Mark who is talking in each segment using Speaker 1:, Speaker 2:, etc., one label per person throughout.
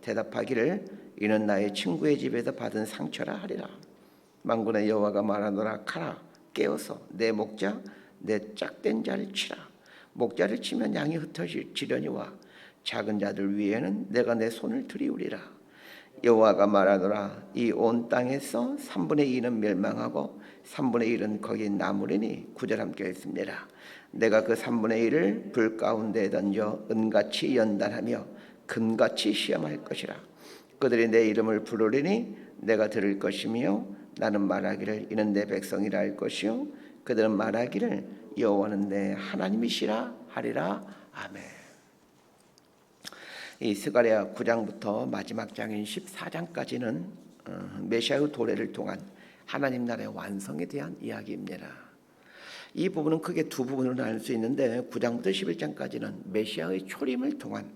Speaker 1: 대답하기를 이는 나의 친구의 집에서 받은 상처라 하리라. 만군의 여호와가 말하노라 카라 깨어서 내 목자 내 짝된 자를 치라. 목자를 치면 양이 흩어지려니와 작은 자들 위에는 내가 내 손을 들이우리라. 여호와가 말하노라 이 온 땅에서 3분의 2는 멸망하고 3분의 1은 거기 나무리니 구절 함께 했습니다. 내가 그 3분의 1을 불 가운데 던져 은같이 연단하며 금같이 시험할 것이라. 그들이 내 이름을 부르리니 내가 들을 것이며 나는 말하기를 이는 내 백성이라 할 것이요 그들은 말하기를 여호와는 내 하나님이시라 하리라 아멘. 이 스가랴 9장부터 마지막 장인 14장까지는 어, 메시아의 도래를 통한 하나님 나라의 완성에 대한 이야기입니다. 이 부분은 크게 두 부분으로 나눌 수 있는데 9장부터 11장까지는 메시아의 초림을 통한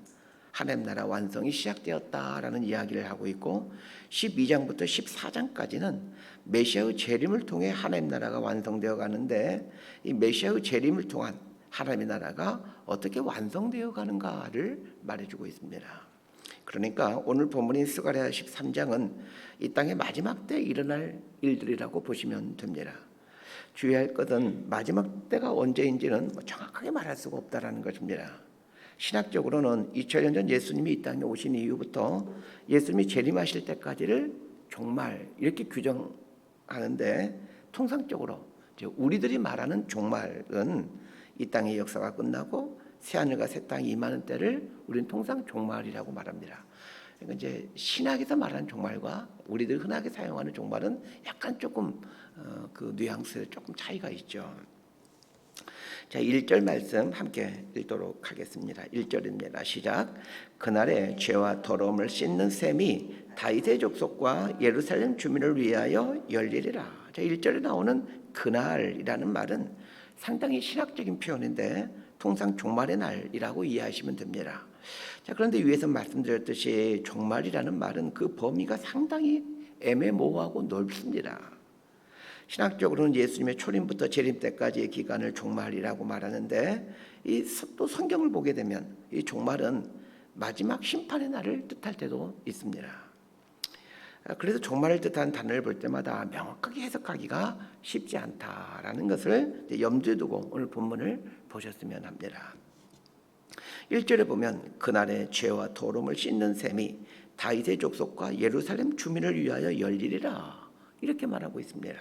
Speaker 1: 하나님 나라 완성이 시작되었다라는 이야기를 하고 있고 12장부터 14장까지는 메시아의 재림을 통해 하나님 나라가 완성되어 가는데 이 메시아의 재림을 통한 하나님의 나라가 어떻게 완성되어 가는가를 말해주고 있습니다. 그러니까 오늘 본문인 스가랴 13장은 이 땅의 마지막 때 일어날 일들이라고 보시면 됩니다. 주의할 것은 마지막 때가 언제인지는 뭐 정확하게 말할 수가 없다라는 것입니다. 신학적으로는 2000년 전 예수님이 이 땅에 오신 이후부터 예수님이 재림하실 때까지를 종말 이렇게 규정하는데 통상적으로 우리들이 말하는 종말은 이 땅의 역사가 끝나고 새 하늘과 새 땅이 임하는 때를 우리는 통상 종말이라고 말합니다. 그러니까 이제 신학에서 말하는 종말과 우리들 흔하게 사용하는 종말은 약간 조금 어, 그 뉘앙스 조금 차이가 있죠. 자, 1절 말씀 함께 읽도록 하겠습니다. 1절입니다. 시작. 그날에 죄와 더러움을 씻는 셈이 다윗의 족속과 예루살렘 주민을 위하여 열리리라. 자, 1절에 나오는 그날이라는 말은 상당히 신학적인 표현인데 통상 종말의 날이라고 이해하시면 됩니다. 자, 그런데 위에서 말씀드렸듯이 종말이라는 말은 그 범위가 상당히 애매모호하고 넓습니다. 신학적으로는 예수님의 초림부터 재림 때까지의 기간을 종말이라고 말하는데 이 또 성경을 보게 되면 이 종말은 마지막 심판의 날을 뜻할 때도 있습니다. 그래서 종말을 뜻하는 단어를 볼 때마다 명확하게 해석하기가 쉽지 않다라는 것을 염두에 두고 오늘 본문을 보셨으면 합니다. 1절에 보면 그날의 죄와 도름을 씻는 셈이 다윗의 족속과 예루살렘 주민을 위하여 열리리라 이렇게 말하고 있습니다.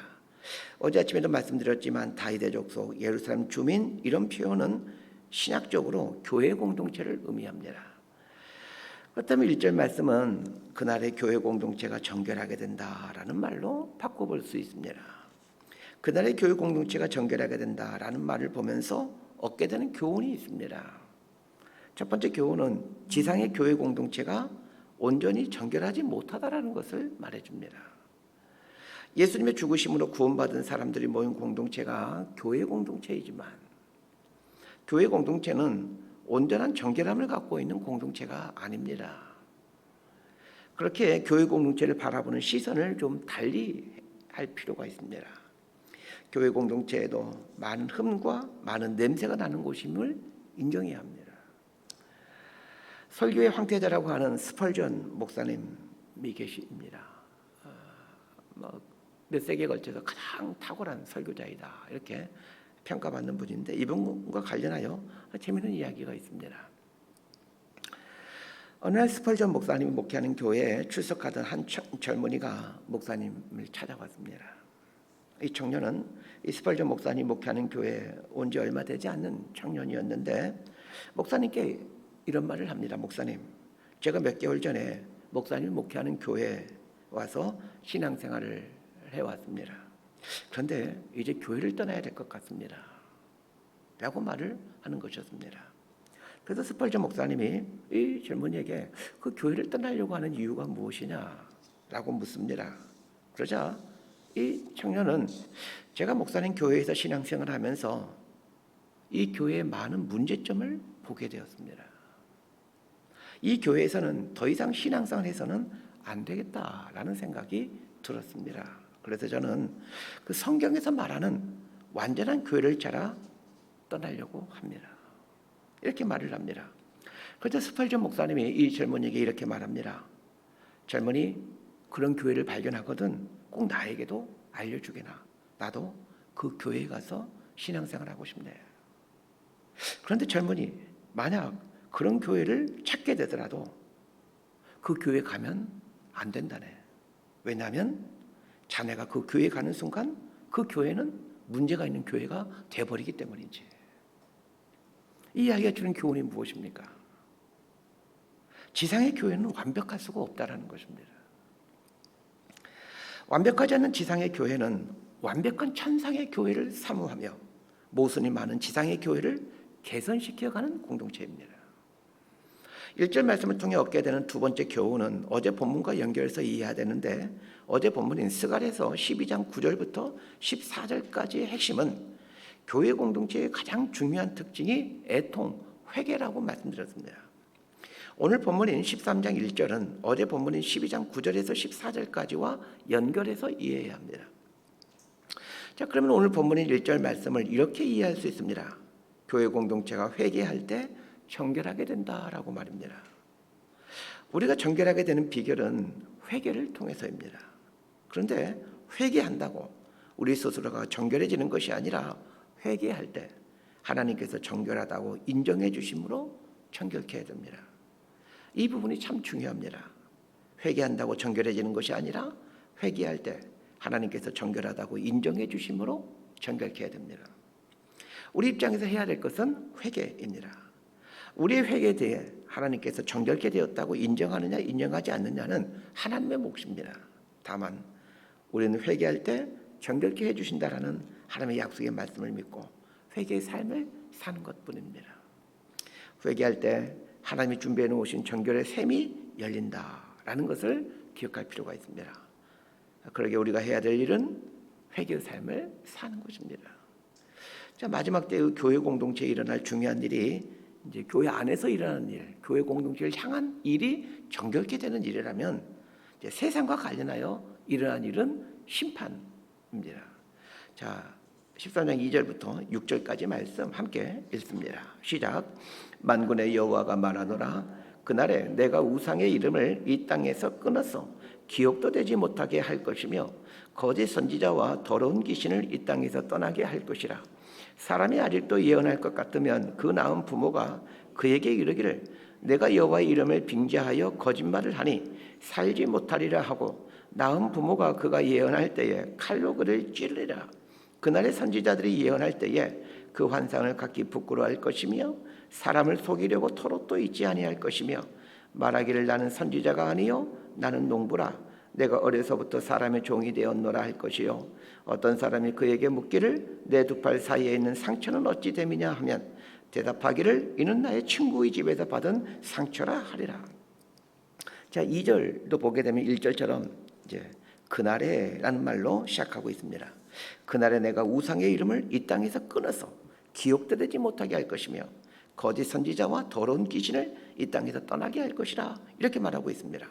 Speaker 1: 어제 아침에도 말씀드렸지만 다윗의 족속, 예루살렘 주민 이런 표현은 신학적으로 교회 공동체를 의미합니다. 그렇다면 1절 말씀은 그날의 교회 공동체가 정결하게 된다라는 말로 바꿔볼 수 있습니다. 그날의 교회 공동체가 정결하게 된다라는 말을 보면서 얻게 되는 교훈이 있습니다. 첫 번째 교훈은 지상의 교회 공동체가 온전히 정결하지 못하다라는 것을 말해줍니다. 예수님의 죽으심으로 구원받은 사람들이 모인 공동체가 교회 공동체이지만 교회 공동체는 온전한 정결함을 갖고 있는 공동체가 아닙니다. 그렇게 교회 공동체를 바라보는 시선을 좀 달리 할 필요가 있습니다. 교회 공동체에도 많은 흠과 많은 냄새가 나는 곳임을 인정해야 합니다. 설교의 황태자라고 하는 스펄전 목사님이 계십니다. 어, 뭐 몇 세기에 걸쳐서 가장 탁월한 설교자이다 이렇게 평가받는 분인데 이분과 관련하여 재미있는 이야기가 있습니다. 어느 날 스펄전 목사님이 목회하는 교회에 출석하던 한 젊은이가 목사님을 찾아왔습니다. 이 청년은 이 스펄전 목사님 목회하는 교회에 온 지 얼마 되지 않는 청년이었는데 목사님께 이런 말을 합니다. 목사님, 제가 몇 개월 전에 목사님 목회하는 교회에 와서 신앙생활을 해왔습니다. 그런데 이제 교회를 떠나야 될 것 같습니다. 라고 말을 하는 것이었습니다. 그래서 스펄전 목사님이 이 젊은이에게 그 교회를 떠나려고 하는 이유가 무엇이냐? 라고 묻습니다. 그러자 이 청년은 제가 목사님 교회에서 신앙생활을 하면서 이 교회의 많은 문제점을 보게 되었습니다. 이 교회에서는 더 이상 신앙생활 해서는 안 되겠다라는 생각이 들었습니다. 그래서 저는 그 성경에서 말하는 완전한 교회를 찾아 떠나려고 합니다. 이렇게 말을 합니다. 그때 스펄전 목사님이 이 젊은이에게 이렇게 말합니다. 젊은이 그런 교회를 발견하거든 꼭 나에게도 알려주게나 나도 그 교회에 가서 신앙생활 하고 싶네. 그런데 젊은이 만약 그런 교회를 찾게 되더라도 그 교회 가면 안 된다네. 왜냐하면 자네가 그 교회 가는 순간 그 교회는 문제가 있는 교회가 돼버리기 때문이지. 이 이야기가 주는 교훈이 무엇입니까? 지상의 교회는 완벽할 수가 없다라는 것입니다. 완벽하지 않는 지상의 교회는 완벽한 천상의 교회를 사모하며 모순이 많은 지상의 교회를 개선시켜가는 공동체입니다. 1절 말씀을 통해 얻게 되는 두 번째 교훈은 어제 본문과 연결해서 이해해야 되는데 어제 본문인 스갈에서 12장 9절부터 14절까지의 핵심은 교회 공동체의 가장 중요한 특징이 애통, 회개라고 말씀드렸습니다. 오늘 본문인 13장 1절은 어제 본문인 12장 9절에서 14절까지와 연결해서 이해해야 합니다. 자, 그러면 오늘 본문인 1절 말씀을 이렇게 이해할 수 있습니다. 교회 공동체가 회개할 때 정결하게 된다라고 말입니다. 우리가 정결하게 되는 비결은 회개를 통해서입니다. 그런데 회개한다고 우리 스스로가 정결해지는 것이 아니라 회개할 때 하나님께서 정결하다고 인정해 주심으로 정결케 해야 됩니다. 이 부분이 참 중요합니다. 회개한다고 정결해지는 것이 아니라 회개할 때 하나님께서 정결하다고 인정해 주심으로 정결케 해야 됩니다. 우리 입장에서 해야 될 것은 회개입니다. 우리의 회개에 대해 하나님께서 정결케 되었다고 인정하느냐 인정하지 않느냐는 하나님의 몫입니다. 다만 우리는 회개할 때 정결케 해 주신다라는 하나님의 약속의 말씀을 믿고 회개의 삶을 사는 것뿐입니다. 회개할 때 하나님이 준비해 놓으신 정결의 샘이 열린다라는 것을 기억할 필요가 있습니다. 그러게 우리가 해야 될 일은 회개의 삶을 사는 것입니다. 자 마지막 때의 교회 공동체에 일어날 중요한 일이 이제 교회 안에서 일어나는 일, 교회 공동체를 향한 일이 정결케 되는 일이라면 이제 세상과 관련하여 일어난 일은 심판입니다. 자, 13장 2절부터 6절까지 말씀 함께 읽습니다. 시작. 만군의 여호와가 말하노라 그날에 내가 우상의 이름을 이 땅에서 끊어서 기억도 되지 못하게 할 것이며 거짓 선지자와 더러운 귀신을 이 땅에서 떠나게 할 것이라. 사람이 아직도 예언할 것 같으면 그 낳은 부모가 그에게 이르기를 내가 여호와의 이름을 빙자하여 거짓말을 하니 살지 못하리라 하고 낳은 부모가 그가 예언할 때에 칼로 그를 찌르리라. 그날의 선지자들이 예언할 때에 그 환상을 갖기 부끄러워할 것이며 사람을 속이려고 토록도 있지 아니할 것이며 말하기를 나는 선지자가 아니요 나는 농부라 내가 어려서부터 사람의 종이 되었노라 할 것이요 어떤 사람이 그에게 묻기를 내 두 팔 사이에 있는 상처는 어찌 됨이냐 하면 대답하기를 이는 나의 친구의 집에서 받은 상처라 하리라. 자, 2절도 보게 되면 1절처럼 이제 그날에라는 말로 시작하고 있습니다. 그날에 내가 우상의 이름을 이 땅에서 끊어서 기억도 되지 못하게 할 것이며 거짓 선지자와 더러운 귀신을 이 땅에서 떠나게 할 것이라 이렇게 말하고 있습니다.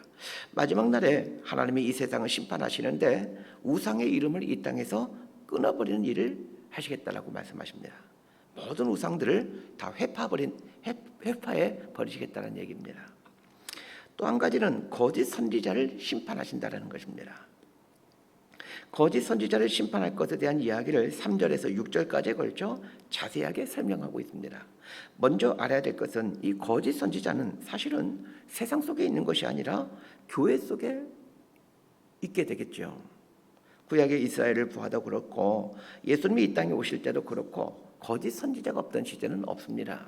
Speaker 1: 마지막 날에 하나님이 이 세상을 심판하시는데 우상의 이름을 이 땅에서 끊어버리는 일을 하시겠다라고 말씀하십니다. 모든 우상들을 다 회파버린 회파해 버리시겠다는 얘기입니다. 또 한 가지는 거짓 선지자를 심판하신다는 것입니다. 거짓 선지자를 심판할 것에 대한 이야기를 3절에서 6절까지에 걸쳐 자세하게 설명하고 있습니다. 먼저 알아야 될 것은 이 거짓 선지자는 사실은 세상 속에 있는 것이 아니라 교회 속에 있게 되겠죠. 구약의 이스라엘을 부하도 그렇고 예수님이 이 땅에 오실 때도 그렇고 거짓 선지자가 없던 시대는 없습니다.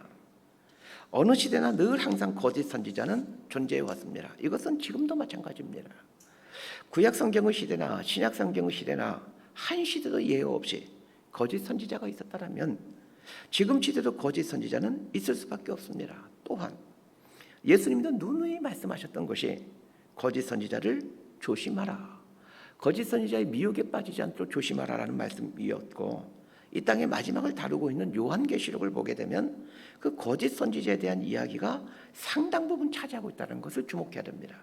Speaker 1: 어느 시대나 늘 항상 거짓 선지자는 존재해 왔습니다. 이것은 지금도 마찬가지입니다. 구약 성경의 시대나 신약 성경의 시대나 한 시대도 예외 없이 거짓 선지자가 있었다면 지금 시대도 거짓 선지자는 있을 수밖에 없습니다. 또한 예수님도 누누이 말씀하셨던 것이 거짓 선지자를 조심하라. 거짓 선지자의 미혹에 빠지지 않도록 조심하라라는 말씀이었고 이 땅의 마지막을 다루고 있는 요한계시록을 보게 되면 그 거짓 선지자에 대한 이야기가 상당 부분 차지하고 있다는 것을 주목해야 됩니다.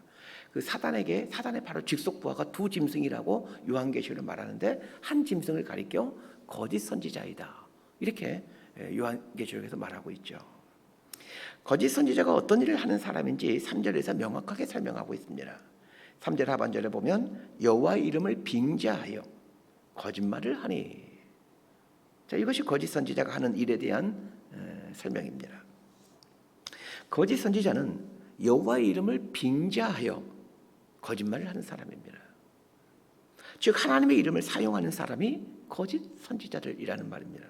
Speaker 1: 그 사단에게 사단의 바로 직속 부하가 두 짐승이라고 요한계시록을 말하는데 한 짐승을 가리켜 거짓 선지자이다. 이렇게 요한계시록에서 말하고 있죠. 거짓 선지자가 어떤 일을 하는 사람인지 3절에서 명확하게 설명하고 있습니다. 3절 하반절에 보면 여호와 이름을 빙자하여 거짓말을 하니 자, 이것이 거짓 선지자가 하는 일에 대한 에, 설명입니다. 거짓 선지자는 여호와의 이름을 빙자하여 거짓말을 하는 사람입니다. 즉 하나님의 이름을 사용하는 사람이 거짓 선지자들이라는 말입니다.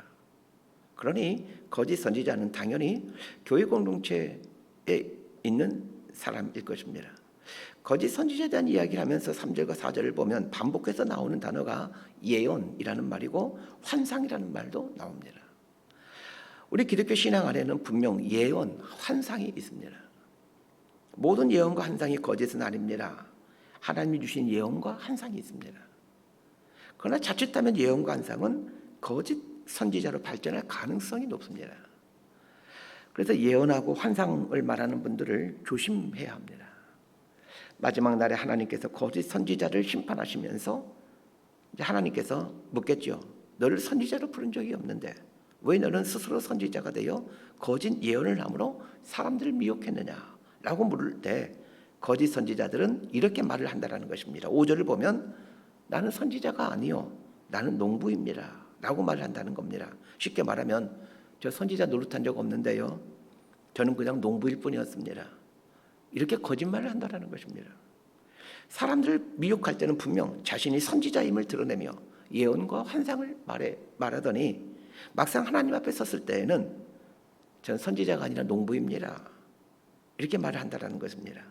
Speaker 1: 그러니 거짓 선지자는 당연히 교회 공동체에 있는 사람일 것입니다. 거짓 선지자에 대한 이야기를 하면서 3절과 4절을 보면 반복해서 나오는 단어가 예언이라는 말이고 환상이라는 말도 나옵니다. 우리 기독교 신앙 안에는 분명 예언, 환상이 있습니다. 모든 예언과 환상이 거짓은 아닙니다. 하나님이 주신 예언과 환상이 있습니다. 그러나 자칫하면 예언과 환상은 거짓 선지자로 발전할 가능성이 높습니다. 그래서 예언하고 환상을 말하는 분들을 조심해야 합니다. 마지막 날에 하나님께서 거짓 선지자를 심판하시면서 이제 하나님께서 묻겠죠. 너를 선지자로 부른 적이 없는데 왜 너는 스스로 선지자가 되어 거짓 예언을 함으로 사람들을 미혹했느냐? 라고 물을 때 거짓 선지자들은 이렇게 말을 한다라는 것입니다. 5절을 보면 나는 선지자가 아니요. 나는 농부입니다. 라고 말을 한다는 겁니다. 쉽게 말하면 저 선지자 노릇한 적 없는데요. 저는 그냥 농부일 뿐이었습니다. 이렇게 거짓말을 한다라는 것입니다. 사람들을 미혹할 때는 분명 자신이 선지자임을 드러내며 예언과 환상을 말해 말하더니 막상 하나님 앞에 섰을 때에는 전 선지자가 아니라 농부입니다. 이렇게 말을 한다라는 것입니다.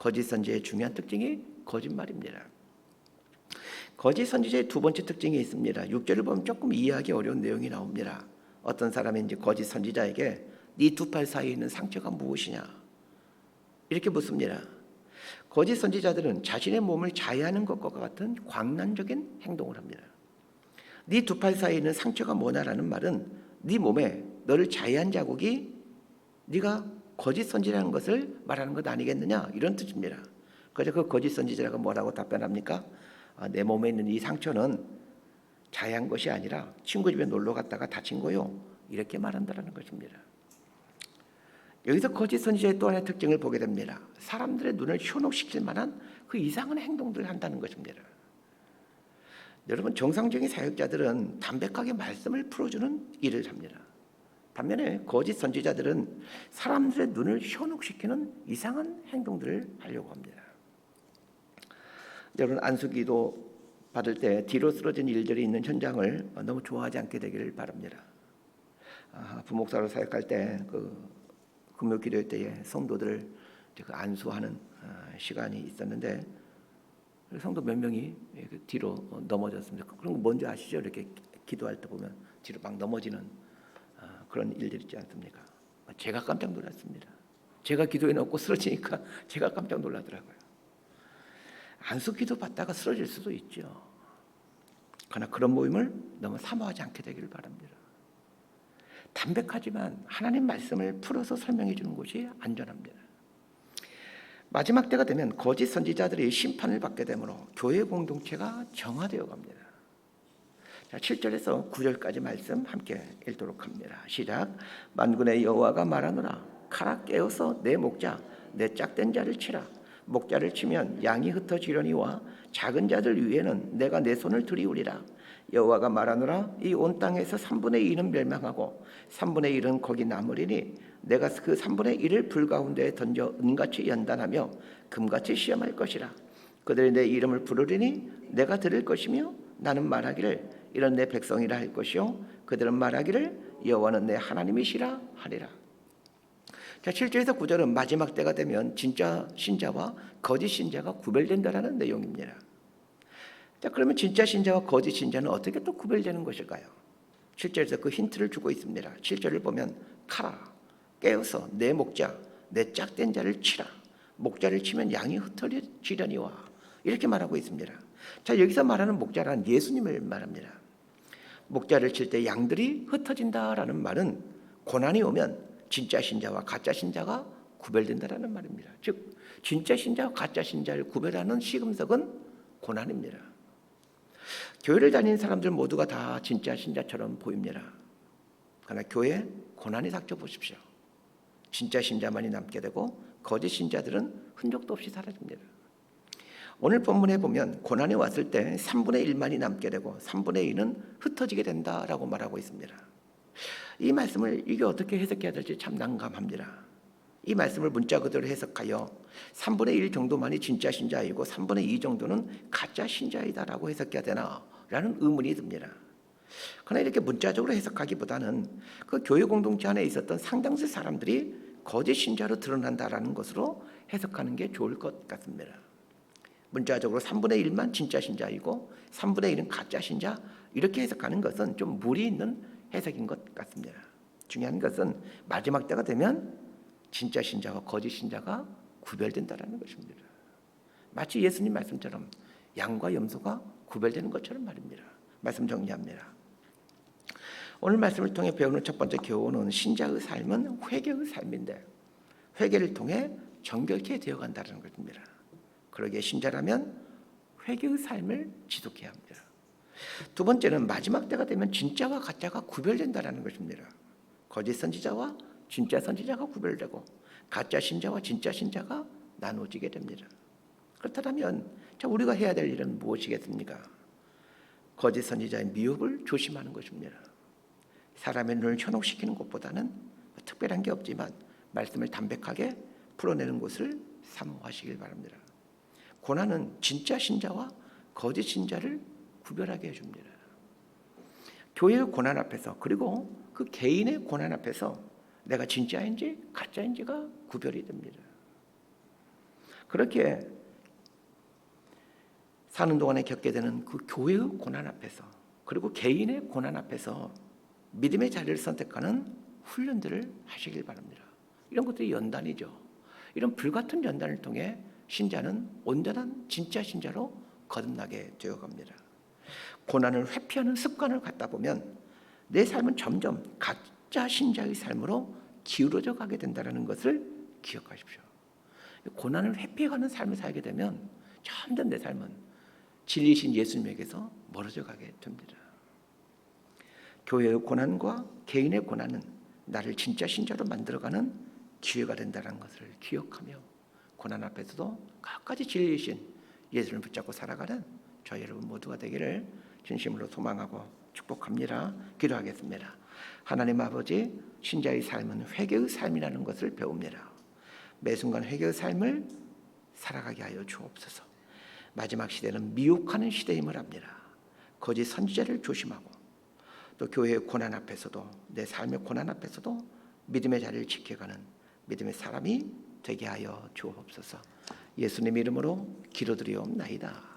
Speaker 1: 거짓 선지의 중요한 특징이 거짓말입니다. 거짓 선지자의 두 번째 특징이 있습니다. 6절을 보면 조금 이해하기 어려운 내용이 나옵니다. 어떤 사람이 이제 거짓 선지자에게 네 두 팔 사이에 있는 상처가 무엇이냐? 이렇게 묻습니다. 거짓 선지자들은 자신의 몸을 자해하는 것과 같은 광란적인 행동을 합니다. 네 두 팔 사이에 있는 상처가 뭐냐라는 말은 네 몸에 너를 자해한 자국이 네가 거짓 선지라는 것을 말하는 것 아니겠느냐 이런 뜻입니다. 그래서 그 거짓 선지자가 뭐라고 답변합니까? 아, 내 몸에 있는 이 상처는 자해한 것이 아니라 친구 집에 놀러 갔다가 다친 거요. 이렇게 말한다라는 것입니다. 여기서 거짓 선지자의 또 하나의 특징을 보게 됩니다. 사람들의 눈을 현혹시킬 만한 그 이상한 행동들을 한다는 것입니다. 여러분 정상적인 사역자들은 담백하게 말씀을 풀어주는 일을 합니다. 반면에 거짓 선지자들은 사람들의 눈을 현혹시키는 이상한 행동들을 하려고 합니다. 여러분 안수기도 받을 때 뒤로 쓰러진 일들이 있는 현장을 너무 좋아하지 않게 되기를 바랍니다. 아, 부목사로 사역할 때그 금요 기도 때에 성도들을 그 안수하는 아, 시간이 있었는데 성도 몇 명이 그 뒤로 넘어졌습니다. 그런 거 뭔지 아시죠? 이렇게 기도할 때 보면 뒤로 막 넘어지는 아, 그런 일들이 있지 않습니까? 제가 깜짝 놀랐습니다. 제가 기도해 놓고 쓰러지니까 제가 깜짝 놀라더라고요. 안수 기도 받다가 쓰러질 수도 있죠. 그러나 그런 모임을 너무 사모하지 않게 되기를 바랍니다. 담백하지만 하나님 말씀을 풀어서 설명해 주는 곳이 안전합니다. 마지막 때가 되면 거짓 선지자들이 심판을 받게 되므로 교회 공동체가 정화되어 갑니다. 자, 7절에서 9절까지 말씀 함께 읽도록 합니다. 시작. 만군의 여호와가 말하노라. 카라 깨어서 내 목자 내 짝된 자를 치라. 목자를 치면 양이 흩어지려니와. 작은 자들 위에는 내가 내 손을 들이우리라. 여호와가 말하노라. 이 온 땅에서 3분의 1은 멸망하고 3분의 1은 거기 남으리니 내가 그 3분의 1을 불 가운데에 던져 은같이 연단하며 금같이 시험할 것이라. 그들이 내 이름을 부르리니 내가 들을 것이며 나는 말하기를 이런 내 백성이라 할 것이요 그들은 말하기를 여호와는 내 하나님이시라 하리라 자, 7절에서 9절은 마지막 때가 되면 진짜 신자와 거짓 신자가 구별된다라는 내용입니다. 자, 그러면 진짜 신자와 거짓 신자는 어떻게 또 구별되는 것일까요? 7절에서 그 힌트를 주고 있습니다. 7절을 보면 카라 깨어서 내 목자 내 짝된 자를 치라 목자를 치면 양이 흩어지려니와 이렇게 말하고 있습니다. 자 여기서 말하는 목자란 예수님을 말합니다. 목자를 칠 때 양들이 흩어진다라는 말은 고난이 오면 진짜 신자와 가짜 신자가 구별된다라는 말입니다. 즉 진짜 신자와 가짜 신자를 구별하는 시금석은 고난입니다. 교회를 다니는 사람들 모두가 다 진짜 신자처럼 보입니다. 그러나 교회 고난이 닥쳐 보십시오. 진짜 신자만이 남게 되고 거짓 신자들은 흔적도 없이 사라집니다. 오늘 본문에 보면 고난이 왔을 때 3분의 1만이 남게 되고 3분의 2는 흩어지게 된다라고 말하고 있습니다. 이 말씀을 이게 어떻게 해석해야 될지 참 난감합니다. 이 말씀을 문자 그대로 해석하여 3분의 1 정도만이 진짜 신자이고 3분의 2 정도는 가짜 신자이다라고 해석해야 되나 라는 의문이 듭니다. 그러나 이렇게 문자적으로 해석하기보다는 그 교회 공동체 안에 있었던 상당수 사람들이 거짓 신자로 드러난다라는 것으로 해석하는 게 좋을 것 같습니다. 문자적으로 3분의 1만 진짜 신자이고 3분의 1은 가짜 신자 이렇게 해석하는 것은 좀 무리 있는 해석인 것 같습니다. 중요한 것은 마지막 때가 되면 진짜 신자와 거짓 신자가 구별된다라는 것입니다. 마치 예수님 말씀처럼 양과 염소가 구별되는 것처럼 말입니다. 말씀 정리합니다. 오늘 말씀을 통해 배우는 첫 번째 교훈은 신자의 삶은 회개의 삶인데 회개를 통해 정결케 되어간다는 것입니다. 그러기에 신자라면 회개의 삶을 지속해야 합니다. 두 번째는 마지막 때가 되면 진짜와 가짜가 구별된다는 것입니다. 거짓 선지자와 진짜 선지자가 구별되고 가짜 신자와 진짜 신자가 나누어지게 됩니다. 그렇다면 자 우리가 해야 될 일은 무엇이겠습니까? 거짓 선지자의 미혹을 조심하는 것입니다. 사람의 눈을 현혹시키는 것보다는 특별한 게 없지만 말씀을 담백하게 풀어내는 것을 사모하시길 바랍니다. 고난은 진짜 신자와 거짓 신자를 구별하게 해줍니다. 교회의 고난 앞에서 그리고 그 개인의 고난 앞에서 내가 진짜인지 가짜인지가 구별이 됩니다. 그렇게 사는 동안에 겪게 되는 그 교회의 고난 앞에서 그리고 개인의 고난 앞에서 믿음의 자리를 선택하는 훈련들을 하시길 바랍니다. 이런 것들이 연단이죠. 이런 불같은 연단을 통해 신자는 온전한 진짜 신자로 거듭나게 되어 갑니다. 고난을 회피하는 습관을 갖다 보면 내 삶은 점점 가짜 신자의 삶으로 기울어져 가게 된다는 것을 기억하십시오. 고난을 회피해가는 삶을 살게 되면 점점 내 삶은 진리신 예수님에게서 멀어져 가게 됩니다. 교회의 고난과 개인의 고난은 나를 진짜 신자로 만들어가는 기회가 된다는 것을 기억하며 고난 앞에서도 끝까지 진리신 예수를 붙잡고 살아가는 저 여러분 모두가 되기를 진심으로 소망하고 축복합니다. 기도하겠습니다. 하나님 아버지 신자의 삶은 회개의 삶이라는 것을 배웁니다. 매 순간 회개의 삶을 살아가게 하여 주옵소서. 마지막 시대는 미혹하는 시대임을 압니다. 거짓 선지자를 조심하고 또 교회의 고난 앞에서도 내 삶의 고난 앞에서도 믿음의 자리를 지켜가는 믿음의 사람이 되게 하여 주옵소서. 예수님 이름으로 기도드리옵나이다.